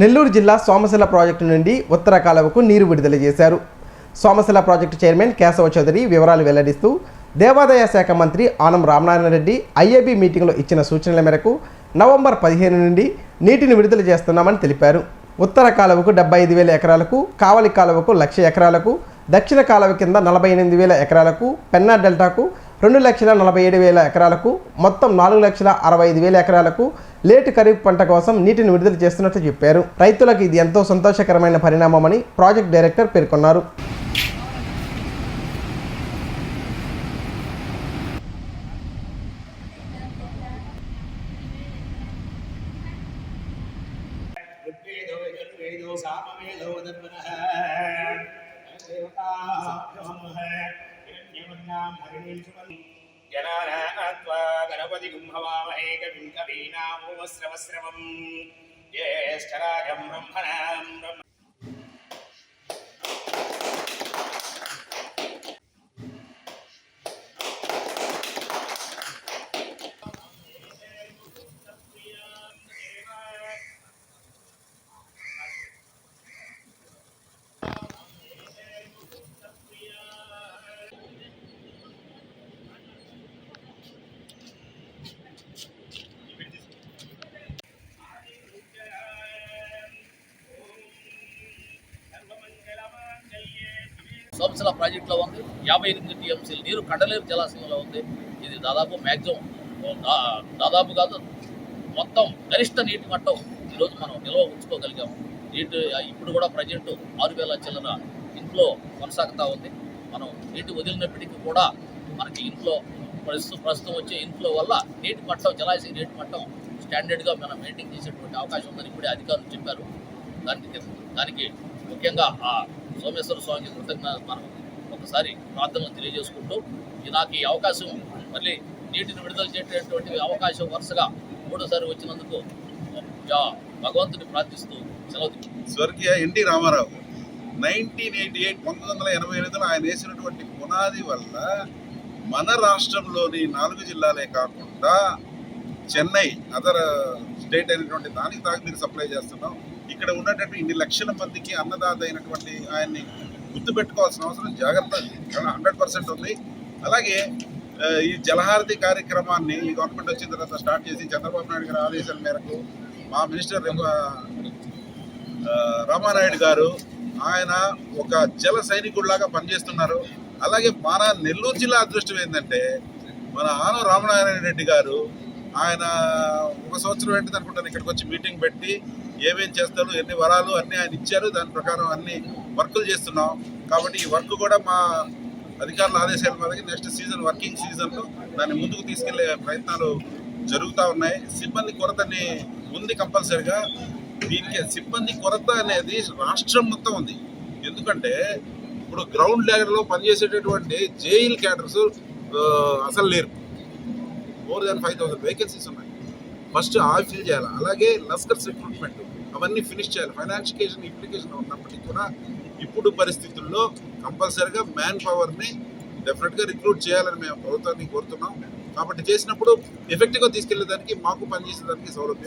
నెల్లూరు జిల్లా సోమశిల ప్రాజెక్టు నుండి ఉత్తర కాలువకు నీరు విడుదల చేశారు. సోమశిల ప్రాజెక్టు చైర్మన్ కేశవ చౌదరి వివరాలు వెల్లడిస్తూ దేవాదాయ శాఖ మంత్రి ఆనం రామనారాయణ రెడ్డి ఐఏబీ మీటింగ్లో ఇచ్చిన సూచనల మేరకు నవంబర్ పదిహేను నుండి నీటిని విడుదల చేస్తున్నామని తెలిపారు. ఉత్తర కాలువకు డెబ్బై ఐదు వేల ఎకరాలకు కావలి కాలువకు లక్ష ఎకరాలకు దక్షిణ కాలువ కింద నలభై ఎనిమిది వేల ఎకరాలకు పెన్నా డెల్టాకు రెండు లక్షల నలభై ఏడు వేల ఎకరాలకు మొత్తం నాలుగు లక్షల అరవై ఐదు వేల ఎకరాలకు లేటు ఖరీఫ్ పంట కోసం నీటిని విడుదల చేస్తున్నట్లు చెప్పారు రైతులకు ఇది ఎంతో సంతోషకరమైన పరిణామమని ప్రాజెక్ట్ డైరెక్టర్ పేర్కొన్నారు ऋग्वेदो यजुर्वेदो జనానాత్వా గణపతి గుంభవామహే కవిం కవీనామోశ్రవశ్రవం జ్యేష్ఠరాజం బ్రహ్మణా సోమశిల ప్రాజెక్టులో ఉంది. యాభై ఎనిమిది టీఎంసీల నీరు కండలేరు జలాశయంలో ఉంది. ఇది దాదాపు మ్యాక్సిమం దాదాపు కాదు మొత్తం గరిష్ట నీటి మట్టం ఈరోజు మనం నిల్వ ఉంచుకోగలిగాము నీటి ఇప్పుడు కూడా ప్రజెంట్ ఆరు వేల చిల్లర ఇంట్లో కొనసాగుతూ ఉంది. మనం నీటి వదిలినప్పటికీ కూడా మనకి ఇంట్లో ప్రస్తుతం ప్రస్తుతం వచ్చే ఇంట్లో వల్ల నీటి మట్టం జలాశయ నీటి మట్టం స్టాండర్డ్గా మనం మెయింటైన్ చేసేటువంటి అవకాశం ఉందని ఇప్పుడే అధికారులు చెప్పారు. దానికి దానికి ముఖ్యంగా సోమేశ్వర స్వామికి కృతజ్ఞత మనం ఒకసారి ప్రార్థన తెలియజేసుకుంటూ ఈ నాకు ఈ అవకాశం మళ్ళీ నీటిని విడుదల చేసేటువంటి అవకాశం వరుసగా మూడోసారి వచ్చినందుకు జా- భగవంతుని ప్రార్థిస్తూ సెలవు స్వర్గీయ NT Ramarao nineteen eighty eight పంతొమ్మిది వందల ఎనభై ఎనిమిదిలో ఆయన వేసినటువంటి పునాది వల్ల మన రాష్ట్రంలోని నాలుగు జిల్లాలే కాకుండా చెన్నై అదర్ స్టేట్ అయినటువంటి దానికి తాగునీరు సప్లై చేస్తున్నాం. ఇక్కడ ఉన్నటువంటి ఇన్ని లక్షల మందికి అన్నదాత అయినటువంటి ఆయన్ని గుర్తుపెట్టుకోవాల్సిన అవసరం జాగ్రత్త. హండ్రెడ్ పర్సెంట్ ఉంది. అలాగే ఈ జలహారతి కార్యక్రమాన్ని ఈ గవర్నమెంట్ వచ్చిన తర్వాత స్టార్ట్ చేసి చంద్రబాబు నాయుడు గారి ఆదేశాల మేరకు మా మినిస్టర్ ఆ, రామానాయుడు గారు ఆయన ఒక జల సైనికుడిలాగా పనిచేస్తున్నారు. అలాగే మన నెల్లూరు జిల్లా అదృష్టం ఏంటంటే మన ఆనం రామనారాయణ రెడ్డి గారు ఆయన ఒక సంవత్సరం ఏంటి అనుకుంటాను ఇక్కడికి వచ్చి మీటింగ్ పెట్టి ఏమేం చేస్తారు ఎన్ని వరాలు అన్నీ ఆయన ఇచ్చారు దాని ప్రకారం అన్ని వర్కులు చేస్తున్నాం. కాబట్టి ఈ వర్క్ కూడా మా అధికారుల ఆదేశాల మేరకు నెక్స్ట్ సీజన్ వర్కింగ్ సీజన్లో దాన్ని ముందుకు తీసుకెళ్ళే ప్రయత్నాలు జరుగుతూ ఉన్నాయి. సిబ్బంది కొరతని ఉంది కంపల్సరిగా. దీనికి సిబ్బంది కొరత అనేది రాష్ట్రం మొత్తం ఉంది. ఎందుకంటే ఇప్పుడు గ్రౌండ్ లెవెల్లో పనిచేసేటటువంటి జైల్ క్యాడర్స్ అసలు లేరు. More than five thousand vacancies ఉన్నాయి. ఫస్ట్ ఆ ఫిల్ చేయాలి. అలాగే లస్కర్స్ రిక్రూట్మెంట్ అవన్నీ ఫినిష్ చేయాలి. ఫైనాన్షికేషన్ ఇప్లికేషన్ ఉన్నప్పటికీ కూడా ఇప్పుడు పరిస్థితుల్లో కంపల్సరిగా మ్యాన్ పవర్ని డెఫినెట్గా రిక్రూట్ చేయాలని మేము ప్రభుత్వాన్ని కోరుతున్నాం. కాబట్టి చేసినప్పుడు ఎఫెక్టివ్గా తీసుకెళ్ళేదానికి మాకు పనిచేసేదానికి సౌలభ్యం.